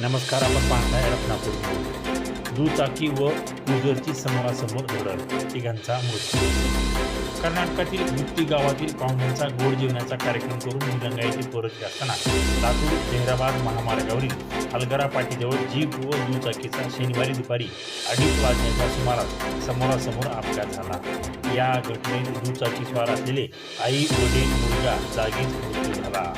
नमस्कार आपण पाहताय रत्नापूर न्यूज. दुचाकी व क्रुझरची समोरासमोर धडक तिघांचा मृत्यू. कर्नाटकातील मुक्ती गावातील पाहुण्यांचा गोड जेवणाचा कार्यक्रम करून निलंगा येथे परत असताना लातूर जहिराबाद महामार्गावरील हलगरा पाटीजवळ जीप व दुचाकीचा शनिवारी दुपारी अडीच वाजण्याच्या सुमारास समोरासमोर अपघात झाला. या घटनेत दुचाकी स्वार असलेले आई वडील मुलगा जागीच मृत्यू झाला.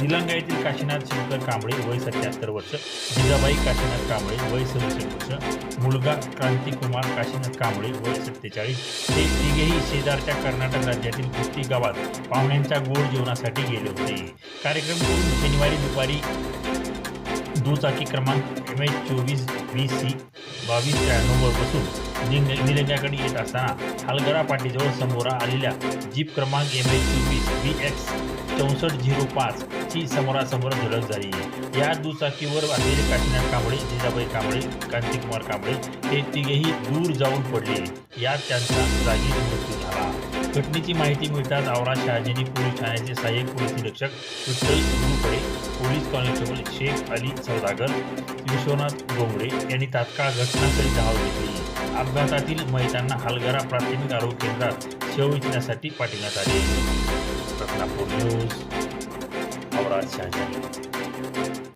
निलंगा येथील काशीनाथ शंकर कांबळे वय सत्याहत्तर वर्ष जिजाबाई काशीनाथ कांबळे वय सदुसष्ट वर्ष मुलगा क्रांतिकुमार काशीनाथ कांबळे वय सत्तेचाळीस. ते तिघेही शेजारच्या कर्नाटक राज्यातील कुस्ती गावात पाहुण्यांच्या गोड जेवणासाठी गेले होते. कार्यक्रम करून शनिवारी दुपारी दुचाकी क्रमांक एम एच चोवीस वी सी बावीस त्र्याण्णववर बसून निंग निलंग्याकडे येत असताना हालगरा पाटीजवळ समोरा आलेल्या जीप क्रमांक एम एच चोवीस बी एक्स चौसष्ट झिरो पाच ची समोरासमोर धडक झाली. या दुचाकीवर असलेले काशीनाथ कांबळे जिजाबाई कांबळे कांतिकुमार कांबळे हे तिघेही दूर जाऊन पडले. यात त्यांचा जागी मृत्यू झाला. घटनेची माहिती मिळताच औरा शहाजीनी पोलीस ठाण्याचे सहाय्यक पोलीस निरीक्षक विठ्ठल गुरुकडे पोलीस कॉन्स्टेबल शेख अली सौदागर विश्वनाथ डोंगरे यांनी तात्काळ घटनास्थळी धाव घेतली. अपघातातील महिलांना हलगरा प्राथमिक आरोग्य केंद्रात शेव इचण्यासाठी पाठवण्यात आले. रत्नापूर न्यूज औरा शहाजानी